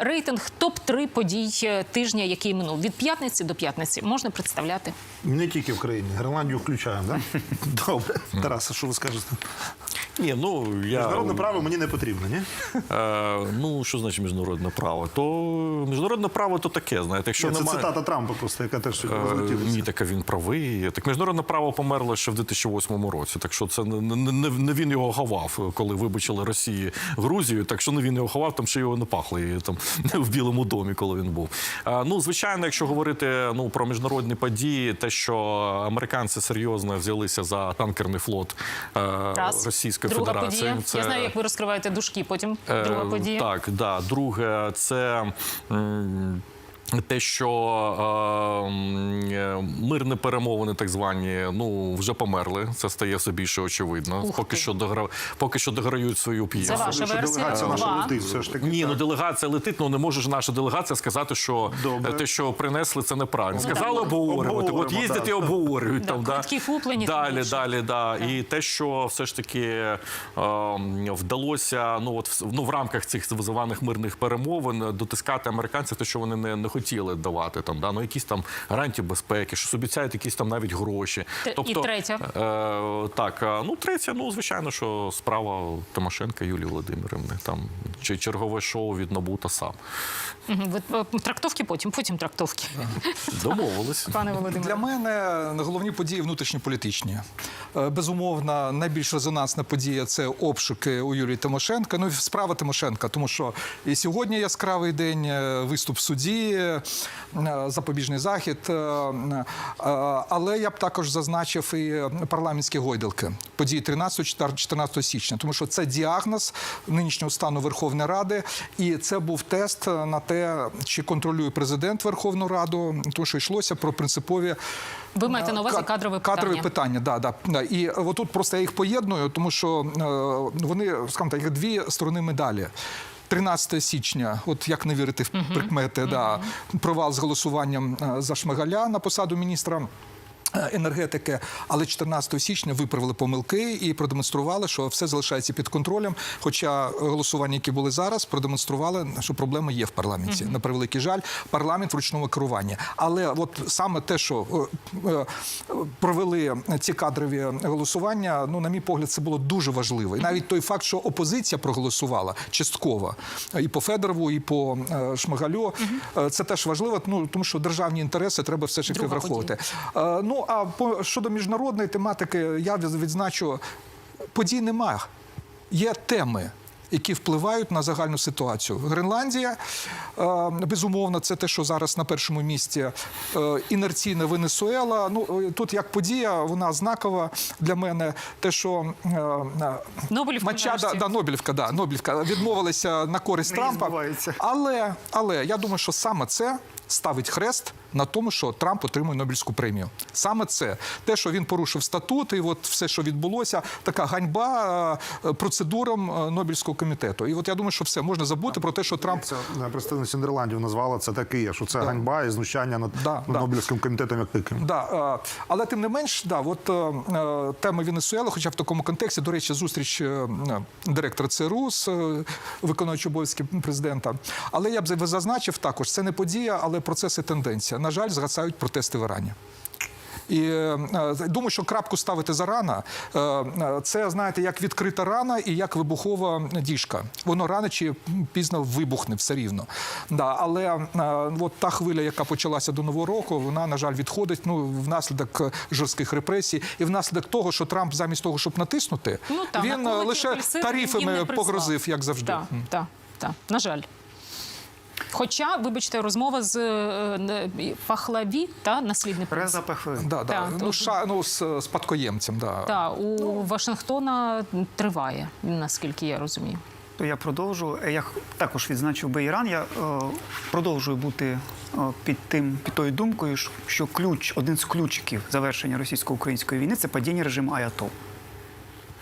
Рейтинг топ 3 подій е, тижня, який минув від п'ятниці до п'ятниці, можна представляти. Не тільки в країні. Гренландію включаємо, так? Добре. Тараса, що ви скажете? Ні, ну я Міжнародне право мені не потрібно, ні? Е, ну що значить міжнародне право? То міжнародне право то таке, знаєте, якщо Ні, Це немає. цитата Трампа просто, яка теж Е, розлетілася. Ні, так він правий. Так міжнародне право померло ще в 2008 році. Так що це не, не, не, не він його ховав, коли вибачили Росії Грузію. Так що не він його ховав, там ще його не пахли і там в Білому домі, коли він був. Е, ну, звичайно, якщо говорити ну про міжнародні події, те, що американці серйозно взялися за танкерний флот е, Раз. Російської Друга Федерації. подія. Я знаю, як ви розкриваєте дужки. Потім друга Е, подія. Так, да. Друге, це. м, Те, що е, мирні перемовини, так звані, ну вже померли. Це стає все більше очевидно. Ух поки ти. що догра... поки що дограють свою п'єсу. Це ваша Що версія? делегація наша летить все ж таки. Ні, так. ну делегація летить, ну не може ж наша делегація сказати, що Добре. е, те, що принесли, це неправильно. Сказали обговорювати. От їздять так. і обговорюють Да, там. Да. квитки куплені, Далі, далі, да. І те, що все ж таки е, вдалося, ну от ну в рамках цих званих мирних перемовин дотискати американців, те, що вони не, не хотіли давати там, да, ну якісь там гарантії безпеки, що обіцяють якісь там навіть гроші. Те- і третя? Е, так, ну третя, ну звичайно, що справа Тимошенка Юлії Володимирівни. Там чи чергове шоу від НАБУ та сам. Е, Трактовки потім, потім трактовки. Домовились. Пане Володимире. Для мене головні події внутрішньополітичні. Е, Безумовно, найбільш резонансна подія це обшуки у Юлії Тимошенка. Ну і справа Тимошенка, тому що і сьогодні яскравий день, е, виступ в суді, е, запобіжний захід. е, е, Але я б також зазначив і парламентські гойдалки події 13-14 січня, тому що це діагноз нинішнього стану Верховної Ради, і це був тест на те, чи контролює президент Верховну Раду, тому що йшлося про принципові. Ви маєте на увазі Ка- кадрове кадрові питання? питання. Да, да. І отут просто я їх поєдную, тому що е, вони, скажімо так, як дві сторони медалі. 13 січня, от як не вірити в прикмети, да, провал з голосуванням е, за Шмигаля на посаду міністра. Е, Енергетики, але 14 січня виправили помилки і продемонстрували, що все залишається під контролем. Хоча голосування, які були зараз, продемонстрували, що проблема є в парламенті. На превеликий жаль, парламент в ручному керуванні. Але от саме те, що е, е, провели ці кадрові голосування, ну на мій погляд, це було дуже важливо. І навіть той факт, що опозиція проголосувала частково і по Федорову, і по Шмигалю, е, це теж важливо, ну тому що державні інтереси треба все ж таки враховувати. Ну а по щодо міжнародної тематики, я відзначу подій нема. Є теми. Які впливають на загальну ситуацію. Гренландія, е, безумовно, це те, що зараз на першому місці. Е, Інерційна Венесуела. Ну е, тут як подія, вона знакова для мене. Те, що Нобелівка Мачада, да, Нобелівка, да, Нобелівка відмовилася на користь Не Трампа. Але, але я думаю, що саме це ставить хрест на тому, що Трамп отримує Нобелівську премію. Саме це те, що він порушив статут, і от все, що відбулося, така ганьба е, процедурам е, Нобелівського комітету. І от я думаю, що все можна забути про те, що Трамп Це е, представниця Нідерландів назвала це таке, що це ганьба і знущання над Да, над да. Комітетом як таким. Да, але тим не менш, да, от тема Венесуели, хоча в такому контексті, до речі, зустріч директора ЦРУ з виконуючим обов'язки президента. Але я б зазначив також, це не подія, але процес і тенденція. На жаль, згасають протести в Ірані. І е, е, думаю, що крапку ставити зарано, е, це знаєте, як відкрита рана і як вибухова діжка. Воно рано чи пізно вибухне все рівно. Да, але от та хвиля, яка почалася до нового року, вона на жаль відходить. Ну внаслідок жорстких репресій, і внаслідок того, що Трамп замість того, щоб натиснути, Ну, та, він лише тарифами погрозив, як завжди. Так, так, так. На жаль. Хоча, вибачте, розмова з е, Пахлаві та наслідний принц. Реза Пехви. Да, да. Так, ну, то- ша, ну, з спадкоємцем. Да. Та у Вашингтона триває, наскільки я розумію. То я продовжу. Е, Я також відзначив би Іран. Я е, продовжую бути е, під тим під тою думкою, що- що ключ, один з ключиків завершення російсько-української війни це падіння режиму Аятол.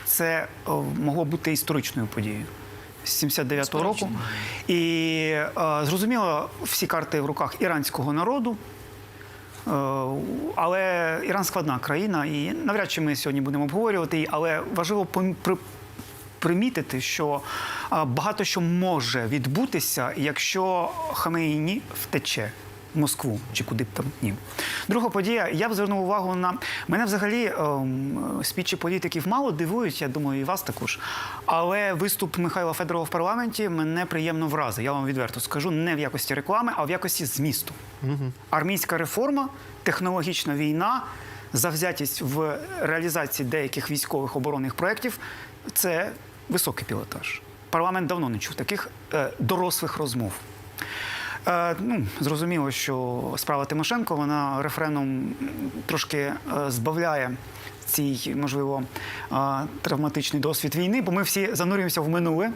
Це е, могло бути історичною подією з 79-го року. І е, зрозуміло, всі карти в руках іранського народу. Е, Але Іран складна країна, і навряд чи ми сьогодні будемо обговорювати її, але важливо примітити, що багато що може відбутися, якщо Хамейні втече. Москву чи куди б там ні. Друга подія, я б звернув увагу на мене взагалі ем, спічі політиків мало дивують, я думаю, і вас також. Але виступ Михайла Федорова в парламенті мене приємно вразив. Я вам відверто скажу, не в якості реклами, а в якості змісту. Армійська реформа, технологічна війна, завзятість в реалізації деяких військових оборонних проєктів це високий пілотаж. Парламент давно не чув таких е, дорослих розмов. Е, ну, зрозуміло, що справа Тимошенко вона рефреном трошки е, збавляє цей, можливо, е, травматичний досвід війни, бо ми всі занурюємося в минуле.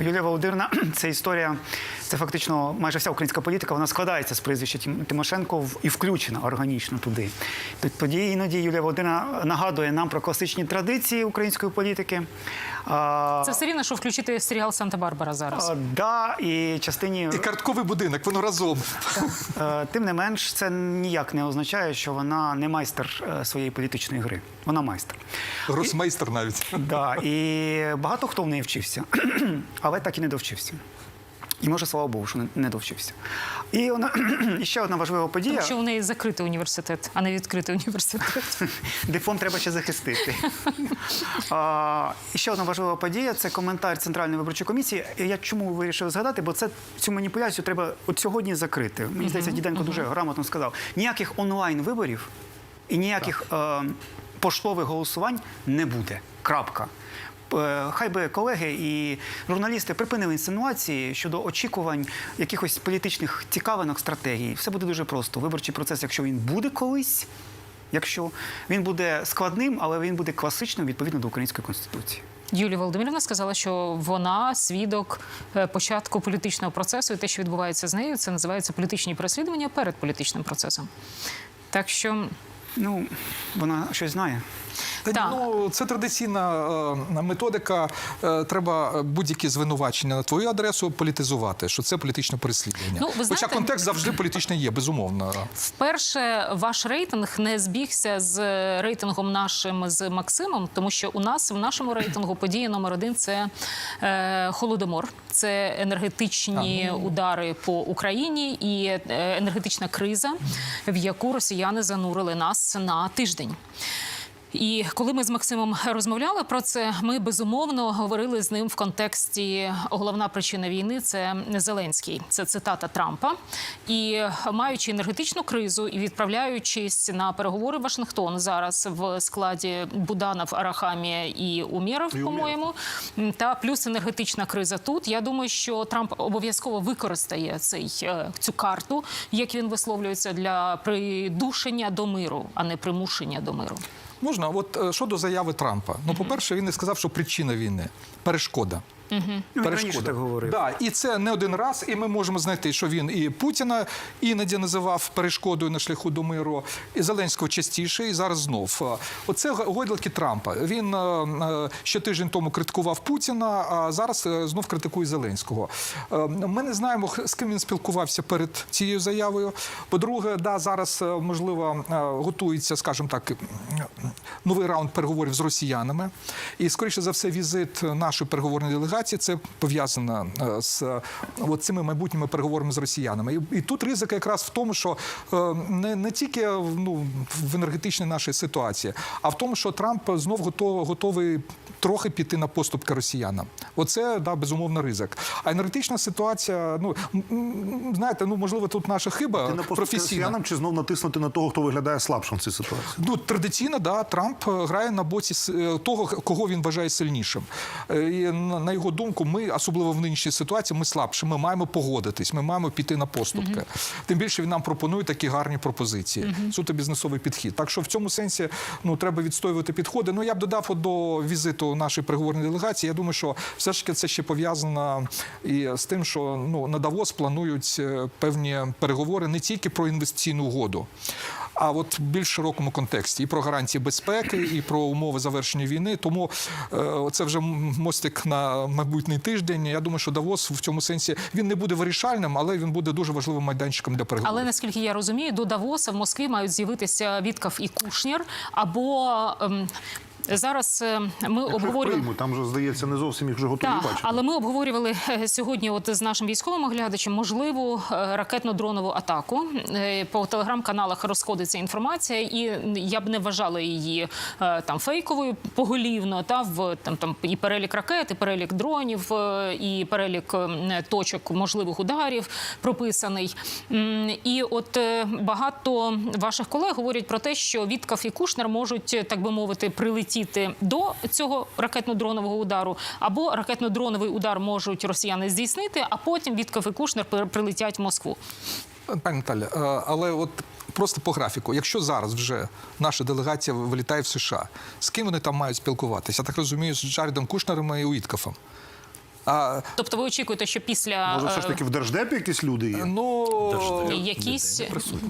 Юлія Володимирна, це історія, це фактично майже вся українська політика, вона складається з прізвища Тим- Тимошенко і включена органічно туди. Тоді іноді Юлія Володимирівна нагадує нам про класичні традиції української політики. Це все рівно, що включити серіал Санта-Барбара зараз. а, да, і частині І картковий будинок, воно разом. Е, Тим не менш, це ніяк не означає, що вона не майстер е, своєї політичної гри. Вона майстер. Гросмейстер навіть. Да, і багато хто в неї вчився, але так і не довчився. І може, слава Богу, що не- довчився. І вона і ще одна важлива подія. Тому що у неї закритий університет, а не відкритий університет. Диплом треба ще захистити. а, і ще одна важлива подія це коментар Центральної виборчої комісії. Я чому вирішив згадати? Бо це цю маніпуляцію треба от сьогодні закрити. Мені здається, Діденко дуже грамотно сказав: ніяких онлайн виборів і ніяких е, поштових голосувань не буде. Крапка. Е, Хай би колеги і журналісти припинили інсинуації щодо очікувань якихось політичних цікавинок, стратегій. Все буде дуже просто. Виборчий процес, якщо він буде колись, якщо він буде складним, але він буде класичним відповідно до української конституції. Юлія Володимирівна сказала, що вона свідок е, початку політичного процесу, і те, що відбувається з нею, це називається політичні переслідування перед політичним процесом. Так що Ну, вона щось знає. Та, ну, це традиційна е, методика. Е, треба будь-які звинувачення на твою адресу політизувати, що це політичне переслідування. Ну, ви Хоча контекст завжди політичний є, безумовно. Вперше ваш рейтинг не збігся з рейтингом нашим з Максимом, тому що у нас в нашому рейтингу подія номер один це е, холодомор, це енергетичні удари по Україні і е, енергетична криза, в яку росіяни занурили нас на тиждень. І коли ми з Максимом розмовляли про це, ми безумовно говорили з ним в контексті головна причина війни це Зеленський. Це цитата Трампа. І маючи енергетичну кризу і відправляючись на переговори в Вашингтон зараз в складі Буданов, Арахамія і Умєров, по-моєму, та плюс енергетична криза тут. Я думаю, що Трамп обов'язково використає цей е, цю карту, як він висловлюється для придушення до миру, а не примушення до миру. Можна, от е, щодо заяви Трампа. Ну, по-перше, він не сказав, що причина війни перешкода. Він раніше так говорив. Да, і це не один раз, і ми можемо знайти, що він і Путіна іноді називав перешкодою на шляху до миру, і Зеленського частіше, і зараз знов. Е, Оце гойдалки Трампа. Він е, е, ще тиждень тому критикував Путіна, а зараз е, знов критикує Зеленського. Е, Ми не знаємо, з ким він спілкувався перед цією заявою. По-друге, да, зараз е, можливо е, готується, скажімо так, новий раунд переговорів з росіянами. І скоріше за все, візит нашої переговорної делегації це пов'язано е, з е, от цими майбутніми переговорами з росіянами. І, і тут ризик якраз в тому, що е, не, не тільки ну, в енергетичній нашій ситуації, а в тому, що Трамп знов готов, готовий трохи піти на поступки росіянам. Оце да, безумовно ризик. А енергетична ситуація, ну знаєте, ну можливо, тут наша хиба Ти на професійна. росіянам чи знов натиснути на того, хто виглядає слабшим в цій ситуації? Ну, традиційно, да, Трамп грає на боці того, кого він вважає сильнішим. І на на його думку, ми, особливо в нинішній ситуації, ми слабші. Ми маємо погодитись, ми маємо піти на поступки. Тим більше він нам пропонує такі гарні пропозиції. Суто бізнесовий підхід. Так що в цьому сенсі ну, треба відстоювати підходи. Ну, я б додав до візиту нашої переговорної делегації. Я думаю, що все ж таки це ще пов'язано і з тим, що ну, на Давос планують е, певні переговори не тільки про інвестиційну угоду. А от в більш широкому контексті і про гарантії безпеки, і про умови завершення війни. Тому е, це вже мостик на майбутній тиждень. Я думаю, що Давос в цьому сенсі він не буде вирішальним, але він буде дуже важливим майданчиком для переговорів. Але наскільки я розумію, до Давоса в Москві мають з'явитися Віткав і Кушнір або. Зараз е, ми Якщо обговорюємо. там же, здається, не зовсім їх вже готові Так, бачити. але ми обговорювали е, сьогодні, от з нашим військовим оглядачем, можливу е, ракетно-дронову атаку. По телеграм-каналах розходиться інформація, і я б не вважала її там фейковою поголівно. Та в там там і перелік ракет, і перелік дронів, і перелік точок можливих ударів прописаний. І от багато ваших колег говорять про те, що Віткав і Кушнер можуть, так би мовити, прилетіти до цього ракетно-дронового удару, або ракетно-дроновий удар можуть росіяни здійснити, а потім від Кушнер прилетять в Москву. Пані Наталя, е, але от просто по графіку, якщо зараз вже наша делегація вилітає в США, з ким вони там мають спілкуватися? Я так розумію, з Джаредом Кушнером і Уіткафом. А, Тобто, ви очікуєте, що після Може, все ж е, таки в держдепі якісь люди є? ну, якісь,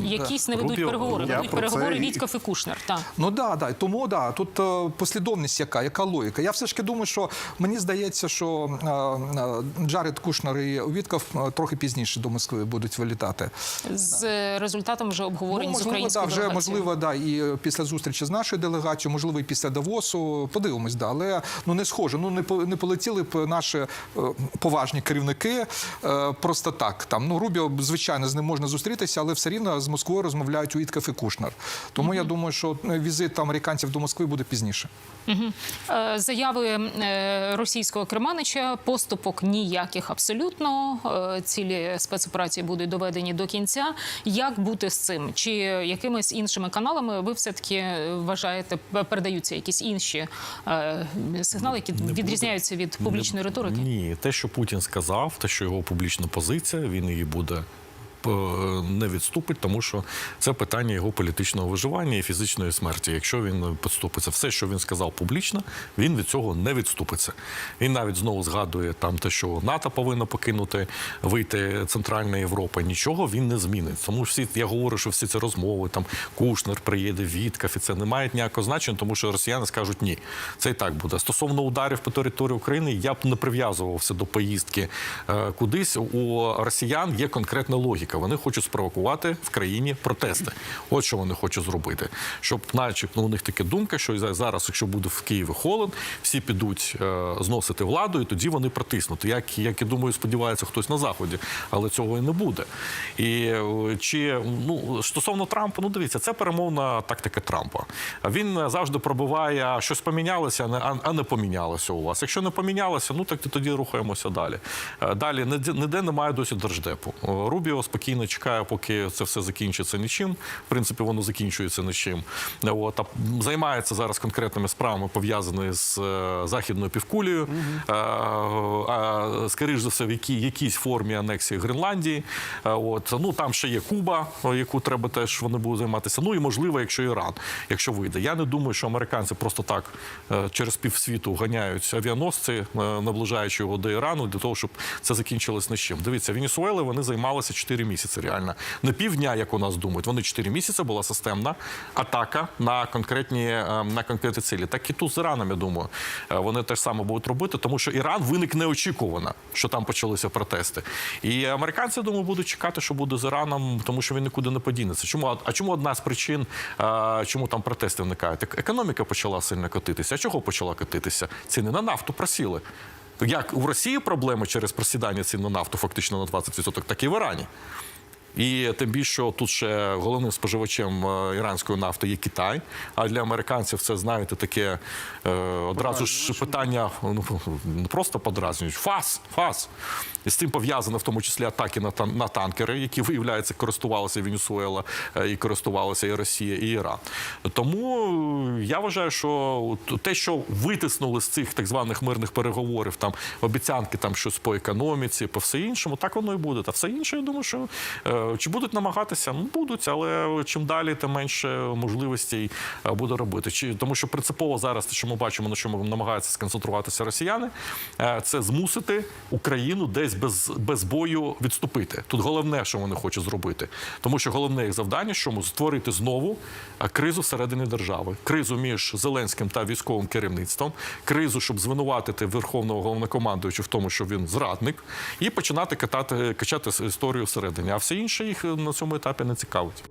якісь не ведуть Рубіо, переговори, я ведуть про це переговори і- Віткав і Кушнер. Так. Ну да, да. Тому да, тут е, послідовність яка, яка логіка. Я все ж таки думаю, що мені здається, що е, е, Джаред Кушнер і Вітков е, трохи пізніше до Москви будуть вилітати. З е, результатом вже обговорень з можливо, да, українською вже делегацією. можливо, да, і після зустрічі з нашою делегацією, можливо, і після Давосу. Подивимось, да, але ну не схоже. Ну не по- не полетіли б наші е, поважні керівники е, просто так. Там ну Рубіо, звичайно, з ним можна зустрітися, але все рівно з Москвою розмовляють Уітков і Кушнер. Тому я думаю, що е, візит американців до Москви буде пізніше. Е, Заяви е, російського керманича, поступок ніяких абсолютно. Е, Цілі спецоперації будуть доведені до кінця. Як бути з цим? Чи якимись іншими каналами ви все таки вважаєте, передаються якісь інші е, сигнали, які відрізняються від публічної риторики? Ні, те, що Путін сказав, те, що його публічна позиція, він її буде. Е, Не відступить, тому що це питання його політичного виживання і фізичної смерті. Якщо він підступиться, все, що він сказав публічно, він від цього не відступиться. Він навіть знову згадує там те, що НАТО повинно покинути, вийти Центральна Європа. Нічого він не змінить. Тому всі я говорю, що всі ці розмови там Кушнер приїде, Віткав, і це не мають ніякого значення, тому що росіяни скажуть ні. Це і так буде. Стосовно ударів по території України, я б не прив'язувався до поїздки е, кудись. У росіян є конкретна логіка. Вони хочуть спровокувати в країні протести. От що вони хочуть зробити. Щоб, начебто, у них така думка, що зараз, якщо буде в Києві холод, всі підуть е, зносити владу, і тоді вони протиснуть. Як, як я думаю, сподівається хтось на заході, але цього і не буде. І е, чи ну стосовно Трампа, ну дивіться, це перемовна тактика Трампа. Він завжди пробиває, щось помінялося, а не- помінялося у вас. Якщо не помінялося, ну так то тоді рухаємося далі. Е, Далі ніде, ніде немає досі держдепу. Е, Рубіо спокійно чекає, поки це все закінчиться нічим. В принципі, воно закінчується нічим. От, а займається зараз конкретними справами, пов'язаними з е, західною півкулею. Е, а, скоріш за все, в якій, якійсь формі анексії Гренландії. Е, От, ну, там ще є Куба, яку треба теж вони будуть займатися. Ну і можливо, якщо Іран, якщо вийде. Я не думаю, що американці просто так е, через півсвіту ганяють авіаносці, е, наближаючи його до Ірану, для того, щоб це закінчилось не з чим. Дивіться, Венесуели вони займалися 4 місяці. Реально не півдня, як у нас думають. Вони 4 місяці була системна атака на конкретні е, на конкретні цілі. Так і тут з Іраном, я думаю, е, вони теж саме будуть робити, тому що Іран виник неочікувано, що там почалися протести. І американці, я думаю, будуть чекати, що буде з Іраном, тому що він нікуди не подінеться. Чому а чому одна з причин, е, чому там протести виникають? Ек- Економіка почала сильно котитися. А чого почала котитися? Ціни на нафту просіли. Як в Росії проблеми через просідання цін на нафту фактично на 20%, так і в Ірані. І тим більше що тут ще головним споживачем е, іранської нафти є Китай. А для американців це знаєте таке е, одразу ж питання ну не просто подразнюють. Фас, фас. І з цим пов'язано в тому числі атаки на на танкери, які виявляється користувалися Венесуела е, і користувалися і Росія, і Іран. Тому я вважаю, що те, що витиснули з цих так званих мирних переговорів, там обіцянки, там щось по економіці, по все іншому, так воно і буде. Та все інше, я думаю, що чи будуть намагатися? Ну будуть, але чим далі, тим менше можливостей е, буде робити. Чи тому, що принципово зараз, те, що ми бачимо, на чому намагаються сконцентруватися росіяни, е, це змусити Україну десь без, без бою відступити. Тут головне, що вони хочуть зробити, тому що головне їх завдання, що створити знову е, кризу всередині держави, кризу між Зеленським та військовим керівництвом, кризу, щоб звинуватити верховного головнокомандуюча в тому, що він зрадник, і починати катати качати історію всередині. А все інше їх на цьому етапі не цікавить.